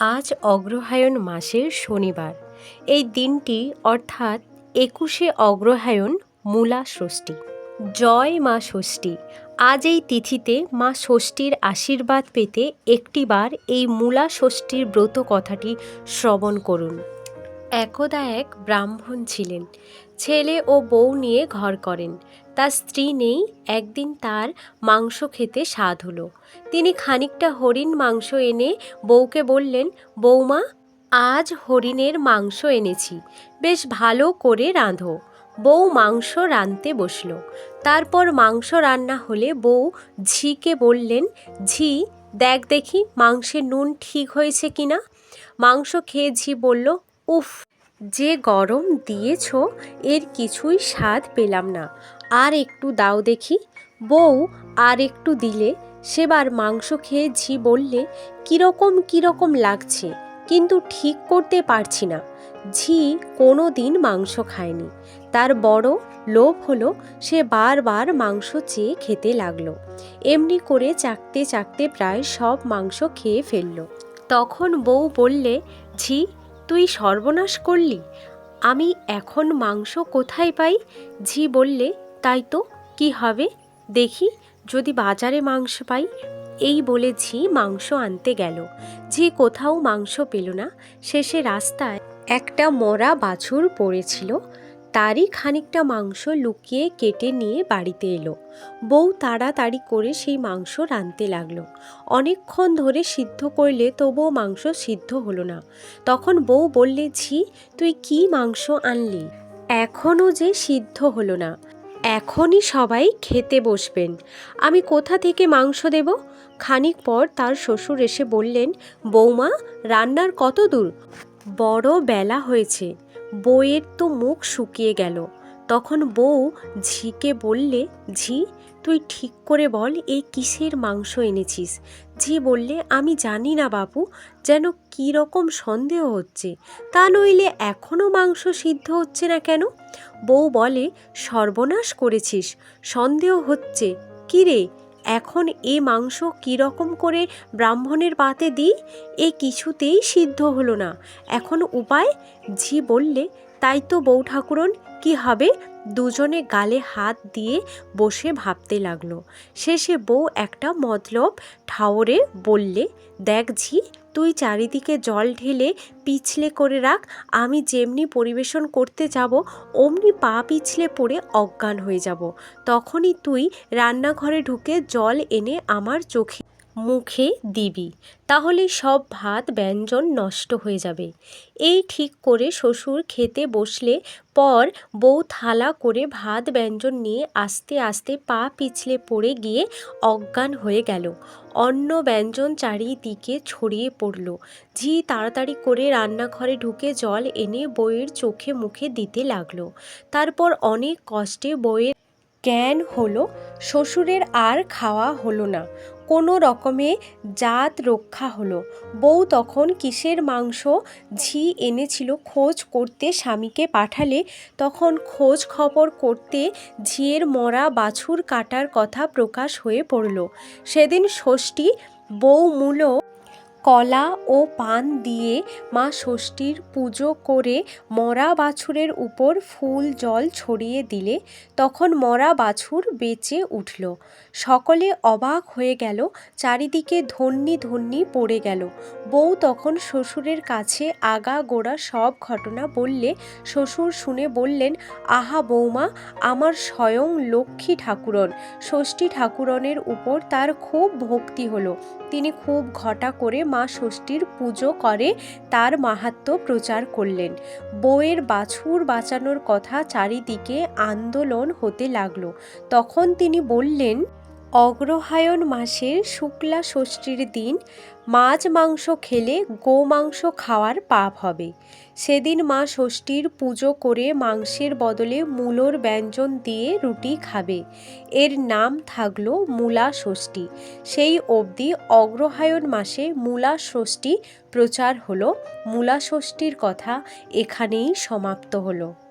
আজ অগ্রহায়ণ মাসের শনিবার। এই দিনটি অর্থাৎ একুশে অগ্রহায়ণ মূলা ষষ্ঠী। জয় মা ষষ্ঠী। আজ এই তিথিতে মা ষষ্ঠীর আশীর্বাদ পেতে একটিবার এই মূলা ষষ্ঠীর ব্রত কথাটি শ্রবণ করুন। একদা এক ব্রাহ্মণ ছিলেন। ছেলে ও বউ নিয়ে ঘর করেন। তার স্ত্রী নেই, একদিন তার মাংস খেতে স্বাদ হলো। তিনি খানিকটা হরিণ মাংস এনে বউকে বললেন বৌমা আজ হরিণের মাংস এনেছি, বেশ ভালো করে রাঁধো। বউ মাংস রাঁধতে বসল। তারপর মাংস রান্না হলে বউ ঝিকে বললেন, ঝি, দেখ দেখি মাংসের নুন ঠিক হয়েছে কিনা? মাংস খেয়ে ঝি বলল, উফ, যে গরম দিয়েছ, এর কিছুই স্বাদ পেলাম না। আর একটু দাও দেখি। বউ, আর একটু দিলে? সেবার মাংস খেয়ে ঝি বললে, কীরকম কীরকম লাগছে, কিন্তু ঠিক করতে পারছি না। ঝি কোনো দিন মাংস খায়নি। তার বড় লোভ হলো, সে বারবার মাংস চেয়ে খেতে লাগল। এমনি করে চাকতে চাকতে প্রায় সব মাংস খেয়ে ফেলল। তখন বউ বললে, ঝি, তুই সর্বনাশ করলি? আমি এখন মাংস কোথায় পাই? ঝি বললে তাই তো, কি হবে? দেখি, যদি বাজারে মাংস পাই। এই বলে ঝি মাংস আনতে গেল। ঝি কোথাও মাংস পেল না। শেষে রাস্তায় একটা মরা বাছুর পড়েছিল। তারই খানিকটা মাংস লুকিয়ে কেটে নিয়ে বাড়িতে এলো। বউ তাড়াতাড়ি করে সেই মাংস রাঁধতে লাগল। অনেকক্ষণ ধরে সিদ্ধ করলে তবুও মাংস সিদ্ধ হলো না। তখন বউ বললে, ঝি, তুই কি মাংস আনলি? এখনও যে সিদ্ধ হলো না। এখনই সবাই খেতে বসবেন। আমি কোথা থেকে মাংস দেব? খানিক পর তার শ্বশুর এসে বললেন, বৌমা, রান্নার কত দূর? বড় বেলা হয়েছে। বইয়ের তো মুখ শুকিয়ে গেল। তখন বউ ঝিকে বললে, ঝি, তুই ঠিক করে বল এই কিসের মাংস এনেছিস? ঝি বললে, আমি জানি না বাপু, যেন কী রকম সন্দেহ হচ্ছে। তা নইলে এখনও মাংস সিদ্ধ হচ্ছে না কেন? বউ বলে, সর্বনাশ করেছিস, সন্দেহ হচ্ছে। কিরে রে এখন এ মাংস কীরকম করে ব্রাহ্মণের পাতে দিই, এ কিছুতেই সিদ্ধ হলো না। এখন উপায়? ঝি বললে, তাই তো বউ ঠাকুরন, কি হবে? দুজনে গালে হাত দিয়ে বসে ভাবতে লাগল। শেষে বউ একটা মতলব ঠাওরে বললে, দেখ ঝি তুই চারিদিকে জল ঢেলে পিছলে করে রাখ, আমি যেমনি পরিবেশন করতে যাব, অমনি পা পিছলে পড়ে অজ্ঞান হয়ে যাব। তখনই তুই রান্নাঘরে ঢুকে জল এনে আমার চোখে মুখে দিবি, তাহলে সব ভাত ব্যঞ্জন নষ্ট হয়ে যাবে। এই ঠিক করে শ্বশুর খেতে বসলে পর বউ থালা করে ভাত ব্যঞ্জন নিয়ে আস্তে আস্তে পা পিছলে পড়ে গিয়ে অজ্ঞান হয়ে গেল। অন্য ব্যঞ্জন চারিদিকে ছড়িয়ে পড়ল। ঝি তাড়াতাড়ি করে রান্নাঘরে ঢুকে জল এনে বইয়ের চোখে মুখে দিতে লাগল। তারপর অনেক কষ্টে বইয়ের জ্ঞান হলো, শ্বশুরের আর খাওয়া হলো না। কোনো রকমে জাত রক্ষা হলো। বউ তখন কিসের মাংস ঝি এনেছিল খোঁজ করতে স্বামীকে পাঠালে, তখন খোঁজ খবর করতে ঝিয়ের মরা বাছুর কাটার কথা প্রকাশ হয়ে পড়ল। সেদিন ষষ্ঠী বউ মূলো কলা ও পান দিয়ে মা ষষ্ঠীর পুজো করে মরা বাছুরের উপর ফুল জল ছড়িয়ে দিলে তখন মরা বাছুর বেঁচে উঠল। সকলে অবাক হয়ে গেল, চারিদিকে ধন্যি ধন্যি পড়ে গেল। বউ তখন শ্বশুরের কাছে আগা গোড়া সব ঘটনা বললে শ্বশুর শুনে বললেন, আহা বৌমা আমার স্বয়ং লক্ষ্মী ঠাকুরন। ষষ্ঠী ঠাকুরনের উপর তার খুব ভক্তি হলো। তিনি খুব ঘটা করে মা ষষ্ঠীর পুজো করে, তার মাহাত্ম প্রচার করলেন। বউয়ের বাছুর বাঁচানোর কথা চারিদিকে আন্দোলন হতে লাগল। তখন তিনি বললেন অগ্রহায়ণ মাসের শুক্লা ষষ্ঠীর দিন মাছ মাংস খেলে গোমাংস খাওয়ার পাপ হবে। সেদিন মা ষষ্ঠীর পুজো করে মাংসের বদলে মূলোর ব্যঞ্জন দিয়ে রুটি খাবে। এর নাম থাকল মূলা ষষ্ঠী। সেই অবধি অগ্রহায়ণ মাসে মূলা ষষ্ঠী প্রচার হলো। মূলা ষষ্ঠীর কথা এখানেই সমাপ্ত হলো।